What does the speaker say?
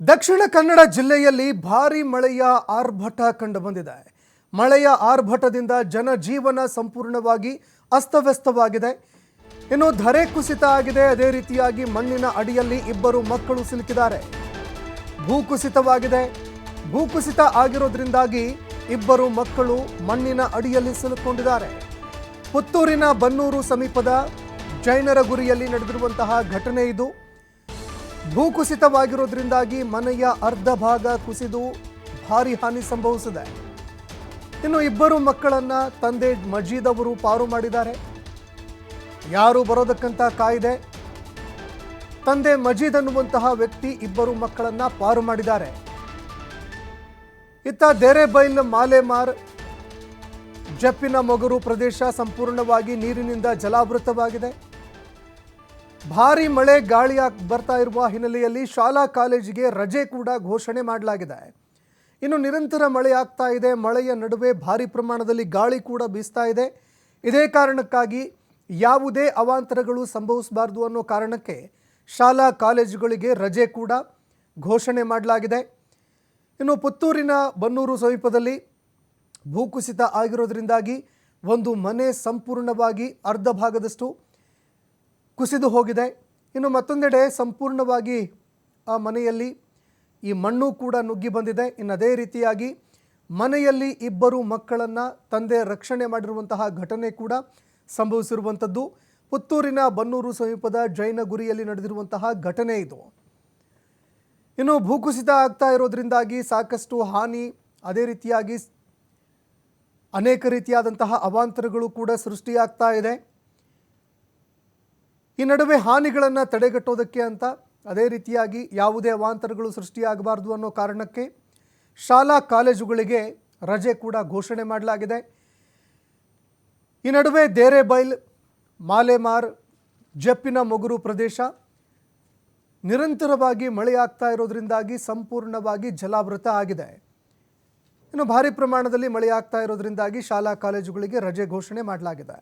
ದಕ್ಷಿಣ ಕನ್ನಡ ಜಿಲ್ಲೆಯಲ್ಲಿ ಭಾರಿ ಮಳೆಯ ಆರ್ಭಟ ಕಂಡುಬಂದಿದೆ. ಮಳೆಯ ಆರ್ಭಟದಿಂದ ಜನಜೀವನ ಸಂಪೂರ್ಣವಾಗಿ ಅಸ್ತವ್ಯಸ್ತವಾಗಿದೆ. ಇನ್ನು ಧರೆ ಕುಸಿತ ಆಗಿದೆ. ಅದೇ ರೀತಿಯಾಗಿ ಮಣ್ಣಿನ ಅಡಿಯಲ್ಲಿ ಇಬ್ಬರು ಮಕ್ಕಳು ಸಿಲುಕಿದ್ದಾರೆ. ಭೂಕುಸಿತವಾಗಿದೆ. ಭೂಕುಸಿತ ಆಗಿರೋದ್ರಿಂದಾಗಿ ಇಬ್ಬರು ಮಕ್ಕಳು ಮಣ್ಣಿನ ಅಡಿಯಲ್ಲಿ ಸಿಲುಕೊಂಡಿದ್ದಾರೆ. ಪುತ್ತೂರಿನ ಬನ್ನೂರು ಸಮೀಪದ ಜೈನರ ಗುರಿಯಲ್ಲಿ ನಡೆದಿರುವಂತಹ ಘಟನೆ ಇದು. ಭೂಕುಸಿತವಾಗಿರೋದ್ರಿಂದಾಗಿ ಮನೆಯ ಅರ್ಧ ಭಾಗ ಕುಸಿದು ಭಾರಿ ಹಾನಿ ಸಂಭವಿಸಿದೆ. ಇನ್ನು ಇಬ್ಬರು ಮಕ್ಕಳನ್ನ ತಂದೆ ಮಜೀದ್ ಅವರು ಪಾರು ಮಾಡಿದ್ದಾರೆ. ಯಾರು ಬರೋದಕ್ಕಂತ ಕಾಯಿದೆ? ತಂದೆ ಮಜೀದ್ ಅನ್ನುವಂತಹ ವ್ಯಕ್ತಿ ಇಬ್ಬರು ಮಕ್ಕಳನ್ನ ಪಾರು ಮಾಡಿದ್ದಾರೆ. ಇತ್ತ ದೇರೆಬೈಲ್ ಮಾಲೆಮಾರ್ ಜಪ್ಪಿನ ಮೊಗರು ಪ್ರದೇಶ ಸಂಪೂರ್ಣವಾಗಿ ನೀರಿನಿಂದ ಜಲಾವೃತವಾಗಿದೆ. ಭಾರಿ ಮಳೆ ಗಾಳಿಯ ಬರ್ತಾ ಇರುವ ಹಿನ್ನೆಲೆಯಲ್ಲಿ ಶಾಲಾ ಕಾಲೇಜಿಗೆ ರಜೆ ಕೂಡ ಘೋಷಣೆ ಮಾಡಲಾಗಿದೆ. ಇನ್ನು ನಿರಂತರ ಮಳೆ ಆಗ್ತಾ ಇದೆ. ಮಳೆಯ ನಡುವೆ ಭಾರಿ ಪ್ರಮಾಣದಲ್ಲಿ ಗಾಳಿ ಕೂಡ ಬೀಸ್ತಾ ಇದೆ. ಇದೇ ಕಾರಣಕ್ಕಾಗಿ ಯಾವುದೇ ಅವಾಂತರಗಳು ಸಂಭವಿಸಬಾರದು ಅನ್ನೋ ಕಾರಣಕ್ಕೆ ಶಾಲಾ ಕಾಲೇಜುಗಳಿಗೆ ರಜೆ ಕೂಡ ಘೋಷಣೆ ಮಾಡಲಾಗಿದೆ. ಇನ್ನು ಪುತ್ತೂರಿನ ಬನ್ನೂರು ಸಮೀಪದಲ್ಲಿ ಭೂಕುಸಿತ ಆಗಿರೋದರಿಂದಾಗಿ ಒಂದು ಮನೆ ಸಂಪೂರ್ಣವಾಗಿ ಅರ್ಧ ಭಾಗದಷ್ಟು ಕುಸಿದು ಹೋಗಿದೆ. ಇನ್ನು ಮತ್ತೊಂದೆಡೆ ಸಂಪೂರ್ಣವಾಗಿ ಆ ಮನೆಯಲ್ಲಿ ಈ ಮಣ್ಣು ಕೂಡ ನುಗ್ಗಿ ಬಂದಿದೆ. ಇನ್ನು ಅದೇ ರೀತಿಯಾಗಿ ಮನೆಯಲ್ಲಿ ಇಬ್ಬರು ಮಕ್ಕಳನ್ನು ತಂದೆ ರಕ್ಷಣೆ ಮಾಡಿರುವಂತಹ ಘಟನೆ ಕೂಡ ಸಂಭವಿಸಿರುವಂಥದ್ದು. ಪುತ್ತೂರಿನ ಬನ್ನೂರು ಸಮೀಪದ ಜೈನ ಗುರಿಯಲ್ಲಿ ನಡೆದಿರುವಂತಹ ಘಟನೆ ಇದು. ಇನ್ನು ಭೂಕುಸಿತ ಆಗ್ತಾ ಇರೋದ್ರಿಂದಾಗಿ ಸಾಕಷ್ಟು ಹಾನಿ, ಅದೇ ರೀತಿಯಾಗಿ ಅನೇಕ ರೀತಿಯಾದಂತಹ ಅವಾಂತರಗಳು ಕೂಡ ಸೃಷ್ಟಿಯಾಗ್ತಾ ಇದೆ. ಈ ನಡುವೆ ಹಾನಿಗಳನ್ನು ತಡೆಗಟ್ಟೋದಕ್ಕೆ ಅಂತ ಅದೇ ರೀತಿಯಾಗಿ ಯಾವುದೇ ಅವಾಂತರಗಳು ಸೃಷ್ಟಿಯಾಗಬಾರ್ದು ಅನ್ನೋ ಕಾರಣಕ್ಕೆ ಶಾಲಾ ಕಾಲೇಜುಗಳಿಗೆ ರಜೆ ಕೂಡ ಘೋಷಣೆ ಮಾಡಲಾಗಿದೆ. ಈ ನಡುವೆ ದೇರೆಬೈಲ್, ಮಾಲೆಮಾರ್, ಜಪ್ಪಿನ ಮೊಗರು ಪ್ರದೇಶ ನಿರಂತರವಾಗಿ ಮಳೆಯಾಗ್ತಾ ಇರೋದ್ರಿಂದಾಗಿ ಸಂಪೂರ್ಣವಾಗಿ ಜಲಾವೃತ ಆಗಿದೆ. ಇನ್ನು ಭಾರಿ ಪ್ರಮಾಣದಲ್ಲಿ ಮಳೆಯಾಗ್ತಾ ಇರೋದ್ರಿಂದಾಗಿ ಶಾಲಾ ಕಾಲೇಜುಗಳಿಗೆ ರಜೆ ಘೋಷಣೆ ಮಾಡಲಾಗಿದೆ.